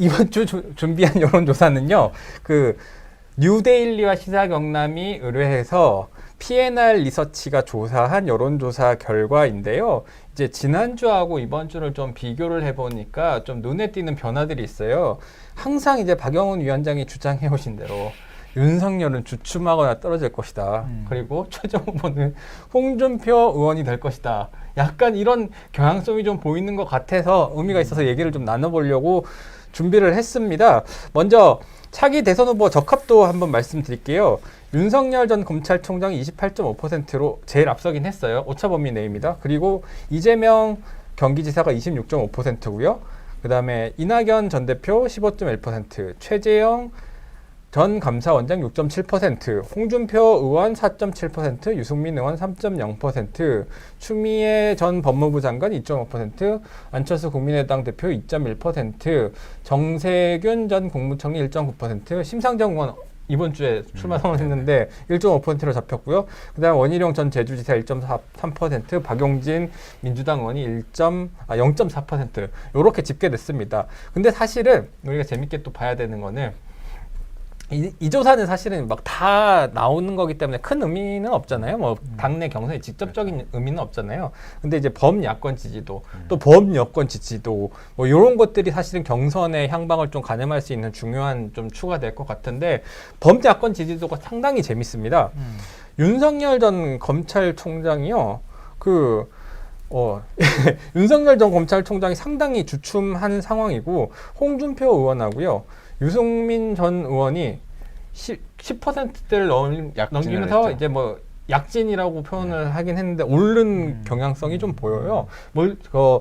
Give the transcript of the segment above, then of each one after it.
이번 주 주- 준비한 여론조사는요. 그 뉴데일리와 시사경남이 의뢰해서 PNR 리서치가 조사한 여론조사 결과인데요. 이제 지난주하고 이번 주를 좀 비교를 해보니까 좀 눈에 띄는 변화들이 있어요. 항상 이제 박영훈 위원장이 주장해 오신 대로 윤석열은 주춤하거나 떨어질 것이다. 음. 그리고 최종 후보는 홍준표 의원이 될 것이다. 약간 이런 경향성이 좀 보이는 것 같아서 의미가 있어서 얘기를 좀 나눠보려고 준비를 했습니다. 먼저 차기 대선 후보 적합도 한번 말씀드릴게요. 윤석열 전 검찰총장이 28.5%로 제일 앞서긴 했어요. 오차 범위 내입니다. 그리고 이재명 경기지사가 26.5%고요. 그 다음에 이낙연 전 대표 15.1%, 최재형 전 감사원장 6.7%, 홍준표 의원 4.7%, 유승민 의원 3.0%, 추미애 전 법무부 장관 2.5%, 안철수 국민의당 대표 2.1%, 정세균 전 국무총리 1.9%, 심상정 의원 이번 주에 출마 선언했는데 1.5%로 잡혔고요. 그다음 원희룡 전 제주지사 1.3%, 박용진 민주당 의원이 1. 아 0.4% 이렇게 집계됐습니다. 근데 사실은 우리가 재밌게 또 봐야 되는 거는 이, 이 조사는 사실은 막 다 나오는 거기 때문에 큰 의미는 없잖아요. 뭐 당내 경선에 직접적인 의미는 없잖아요. 근데 이제 범야권 지지도 또 범여권 지지도 뭐 이런 것들이 사실은 경선의 향방을 좀 가늠할 수 있는 중요한 좀 추가 될 것 같은데 범야권 지지도가 상당히 재밌습니다. 음. 윤석열 전 검찰총장이요. 그 어, 윤석열 전 검찰총장이 상당히 주춤한 상황이고 홍준표 의원하고요. 유승민 전 의원이 10, 10%대를 넘, 넘기면서 했죠. 이제 뭐 약진이라고 표현을 하긴 했는데 오른 음. 경향성이 좀 보여요. 뭘, 어,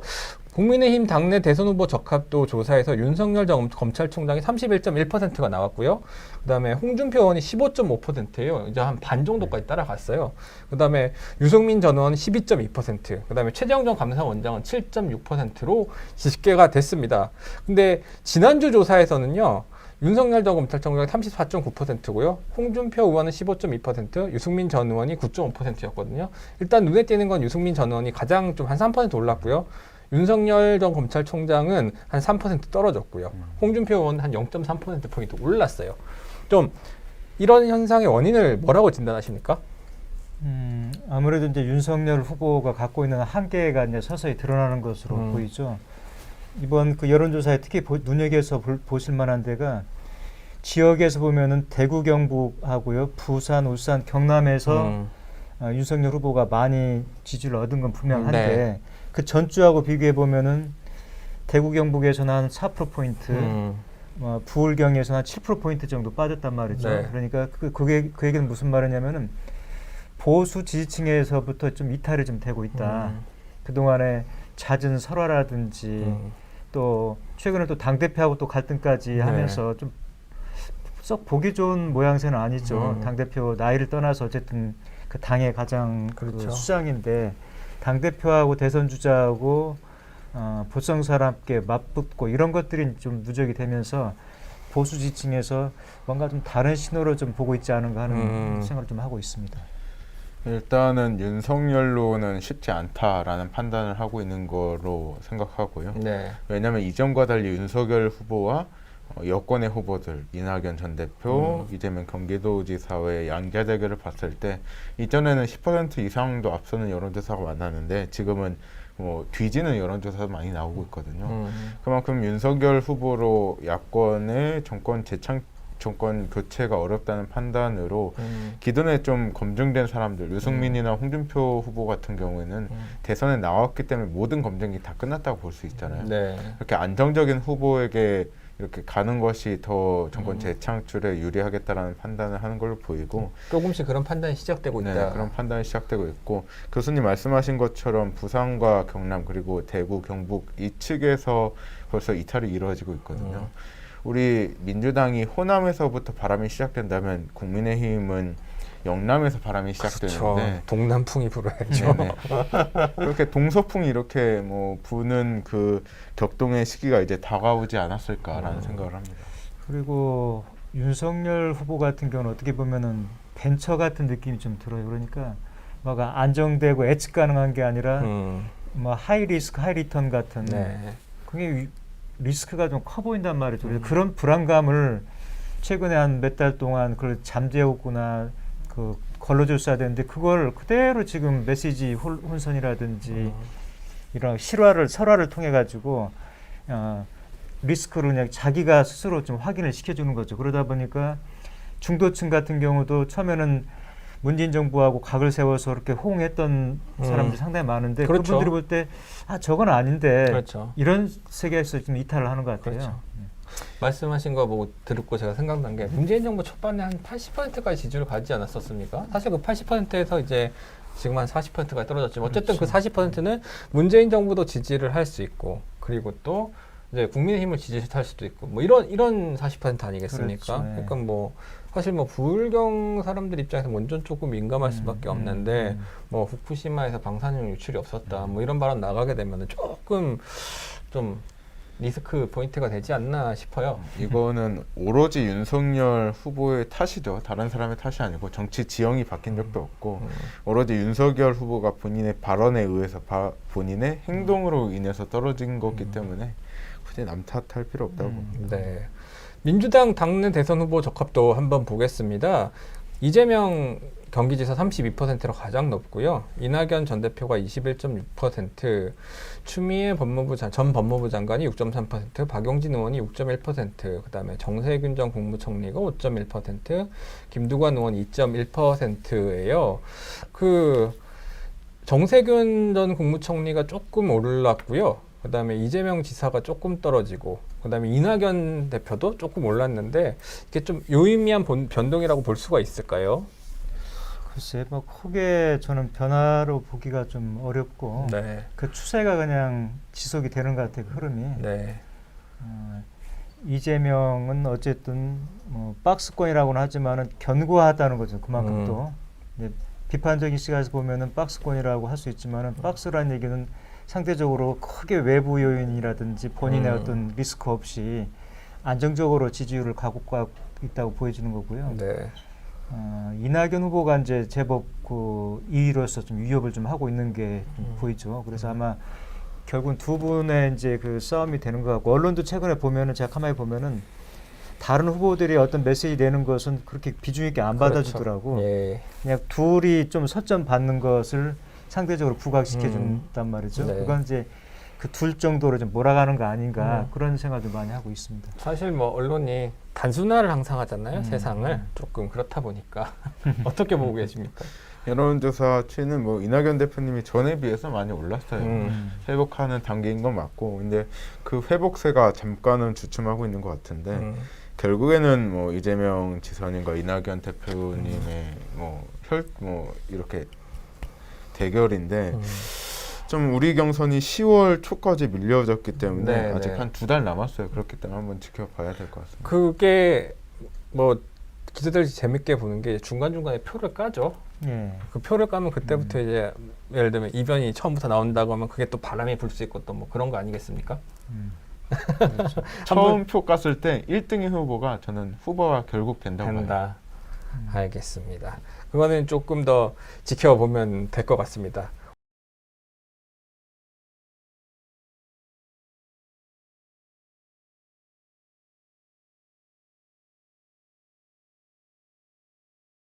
국민의힘 당내 대선 후보 적합도 조사에서 윤석열 전 검찰총장이 31.1%가 나왔고요. 그다음에 홍준표 의원이 15.5%예요. 이제 한 반 정도까지 따라갔어요. 그다음에 유승민 전 의원 12.2%, 그다음에 최재형 전 감사원장은 7.6%로 집계가 됐습니다. 근데 지난주 조사에서는요. 윤석열 전 검찰총장이 34.9%고요. 홍준표 의원은 15.2%, 유승민 전 의원이 9.5%였거든요. 일단 눈에 띄는 건 유승민 전 의원이 가장 좀 한 3% 올랐고요. 윤석열 전 검찰총장은 한 3% 떨어졌고요. 홍준표 의원은 한 0.3%포인트 올랐어요. 좀 이런 현상의 원인을 뭐라고 진단하십니까? 음, 아무래도 이제 윤석열 후보가 갖고 있는 한계가 이제 서서히 드러나는 것으로 음. 보이죠. 이번 그 여론조사에 특히 보, 눈여겨서 볼, 보실 만한 데가 지역에서 보면은 대구 경북하고요, 부산, 울산, 경남에서 음, 어, 윤석열 후보가 많이 지지를 얻은 건 분명한데 네. 그 전주하고 비교해 보면은 대구 경북에서는 한 4% 포인트, 음, 어, 부울경에서는 한 7% 포인트 정도 빠졌단 말이죠. 네. 그러니까 그 그게 그 얘기는 무슨 말이냐면은 보수 지지층에서부터 좀 이탈이 좀 되고 있다. 음, 그 동안에 잦은 설화라든지 음, 또 최근에 또 당 대표하고 또 갈등까지 네. 하면서 좀 썩 보기 좋은 모양새는 아니죠. 음. 당 대표 나이를 떠나서 어쨌든 그 당의 가장 그 그렇죠. 수장인데 당 대표하고 대선 주자하고 어, 보성사랑 함께 맞붙고 이런 것들이 좀 누적이 되면서 보수 지층에서 뭔가 좀 다른 신호를 좀 보고 있지 않은가 하는 음. 생각을 좀 하고 있습니다. 일단은 윤석열로는 쉽지 않다라는 판단을 하고 있는 거로 생각하고요. 네. 왜냐하면 이전과 달리 윤석열 후보와 어, 여권의 후보들 이낙연 전 대표, 이재명 경기도지사의 양자 대결을 봤을 때 이전에는 10% 이상도 앞서는 여론조사가 많았는데 지금은 뭐 뒤지는 여론조사도 많이 나오고 있거든요. 음, 그만큼 윤석열 후보로 야권의 정권 재창 정권 교체가 어렵다는 판단으로 음, 기존에 좀 검증된 사람들 유승민이나 홍준표 후보 같은 경우에는 음. 대선에 나왔기 때문에 모든 검증이 다 끝났다고 볼 수 있잖아요. 네. 이렇게 안정적인 후보에게 이렇게 가는 것이 더 정권 음. 재창출에 유리하겠다라는 판단을 하는 걸로 보이고 조금씩 그런 판단이 시작되고 네, 있다. 그런 판단이 시작되고 있고 교수님 말씀하신 것처럼 부산과 경남 그리고 대구 경북 이 측에서 벌써 이탈이 이루어지고 있거든요. 음. 우리 민주당이 호남에서부터 바람이 시작된다면 국민의힘은 영남에서 바람이 그렇죠. 시작되는데 동남풍이 불어야죠. 네네. 그렇게 동서풍이 이렇게 뭐 부는 그 격동의 시기가 이제 다가오지 않았을까라는 음. 생각을 합니다. 그리고 윤석열 후보 같은 경우는 어떻게 보면은 벤처 같은 느낌이 좀 들어요. 그러니까 뭐가 안정되고 예측 가능한 게 아니라 음, 뭐 하이 리스크 하이 리턴 같은 네. 그게 위- 리스크가 좀 커 보인단 말이죠. 음. 그런 불안감을 최근에 한 몇 달 동안 그걸 잠재웠구나 그 걸러줬어야 되는데 그걸 그대로 지금 메시지 홀- 혼선이라든지 음. 이런 실화를 설화를 통해 가지고 어, 리스크를 그냥 자기가 스스로 좀 확인을 시켜주는 거죠. 그러다 보니까 중도층 같은 경우도 처음에는 문재인 정부하고 각을 세워서 그렇게 호응했던 음. 사람들이 상당히 많은데 그 그렇죠. 분들이 볼 때 아 저건 아닌데 그렇죠. 이런 세계에서 좀 이탈을 하는 것 같아요. 그렇죠. 말씀하신 거 보고 듣고 제가 생각난 게 문재인 정부 초반에 한 80%까지 지지를 가지지 않았었습니까? 사실 그 80%에서 이제 지금 한 40%까지 떨어졌지만 어쨌든 그 그렇죠. 40%는 문재인 정부도 지지를 할 수 있고 그리고 또 이제 국민의힘을 지지할 수도 있고 뭐 이런 이런 40% 아니겠습니까? 그렇죠. 네. 그러니까 뭐 사실 뭐 부울경 사람들 입장에서 완전 조금 민감할 수밖에 음, 없는데 음, 뭐 후쿠시마에서 방사능 유출이 없었다 뭐 이런 발언 나가게 되면은 조금 좀 리스크 포인트가 되지 않나 싶어요. 이거는 오로지 윤석열 후보의 탓이죠. 다른 사람의 탓이 아니고 정치 지형이 바뀐 적도 없고 음. 오로지 윤석열 후보가 본인의 발언에 의해서 바- 본인의 행동으로 인해서 떨어진 거기 때문에 굳이 남 탓할 필요 없다고 음. 봅니다. 네. 민주당 당내 대선 후보 적합도 한번 보겠습니다. 이재명 경기지사 32%로 가장 높고요. 이낙연 전 대표가 21.6%, 추미애 법무부 장, 전 법무부 장관이 6.3%, 박용진 의원이 6.1%, 그다음에 정세균 전 국무총리가 5.1%, 김두관 의원 2.1%예요. 그 정세균 전 국무총리가 조금 올랐고요. 그다음에 이재명 지사가 조금 떨어지고 그다음에 이낙연 대표도 조금 올랐는데 이게 좀 요의미한 본- 변동이라고 볼 수가 있을까요? 글쎄, 뭐 크게 저는 변화로 보기가 좀 어렵고 네. 그 추세가 그냥 지속이 되는 것 같아요. 그 흐름이. 네. 어, 이재명은 어쨌든 뭐 박스권이라고는 하지만은 견고하다는 거죠. 그만큼 음. 또 비판적인 시각에서 보면은 박스권이라고 할 수 있지만은 박스라는 얘기는 상대적으로 크게 외부 요인이라든지 본인의 음. 어떤 리스크 없이 안정적으로 지지율을 가고 있다고 보여지는 거고요. 네. 어, 이낙연 후보가 이제 제법 그 2위로서 좀 위협을 좀 하고 있는 게좀 음. 보이죠. 그래서 아마 결국은 두 분의 이제 그 싸움이 되는 것 같고 언론도 최근에 보면은 제가 가만히 보면은 다른 후보들이 어떤 메시지 내는 것은 그렇게 비중 있게 안 받아주더라고. 그렇죠. 예. 그냥 둘이 좀 서점 받는 것을 상대적으로 부각시켜 음. 준단 말이죠. 네. 그건 이제 그 둘 정도로 좀 몰아가는 거 아닌가 음. 그런 생각을 많이 하고 있습니다. 사실 뭐 언론이 단순화를 항상 하잖아요. 음, 세상을 음. 조금 그렇다 보니까 어떻게 보고 계십니까? 여론조사 치는 뭐 이낙연 대표님이 전에 비해서 많이 올랐어요. 음. 회복하는 단계인 건 맞고 근데 그 회복세가 잠깐은 주춤하고 있는 것 같은데 음. 결국에는 뭐 이재명 지사님과 이낙연 대표님의 뭐혈뭐 이렇게 대결인데 음. 좀 우리 경선이 10월 초까지 밀려졌기 때문에 네, 아직 네. 한두 달 남았어요. 그렇기 때문에 한번 지켜봐야 될 것 같습니다. 그게 뭐 기자들이 재밌게 보는 게 중간 중간에 표를 까죠. 예. 그 표를 까면 그때부터 이제 예를 들면 이변이 처음부터 나온다고 하면 그게 또 바람이 불 수 있고 또 뭐 그런 거 아니겠습니까? 음. 처음 표 깠을 때 1등의 후보가 저는 후보가 결국 된다고 봐요. 된다. 알겠습니다. 그거는 조금 더 지켜보면 될 것 같습니다.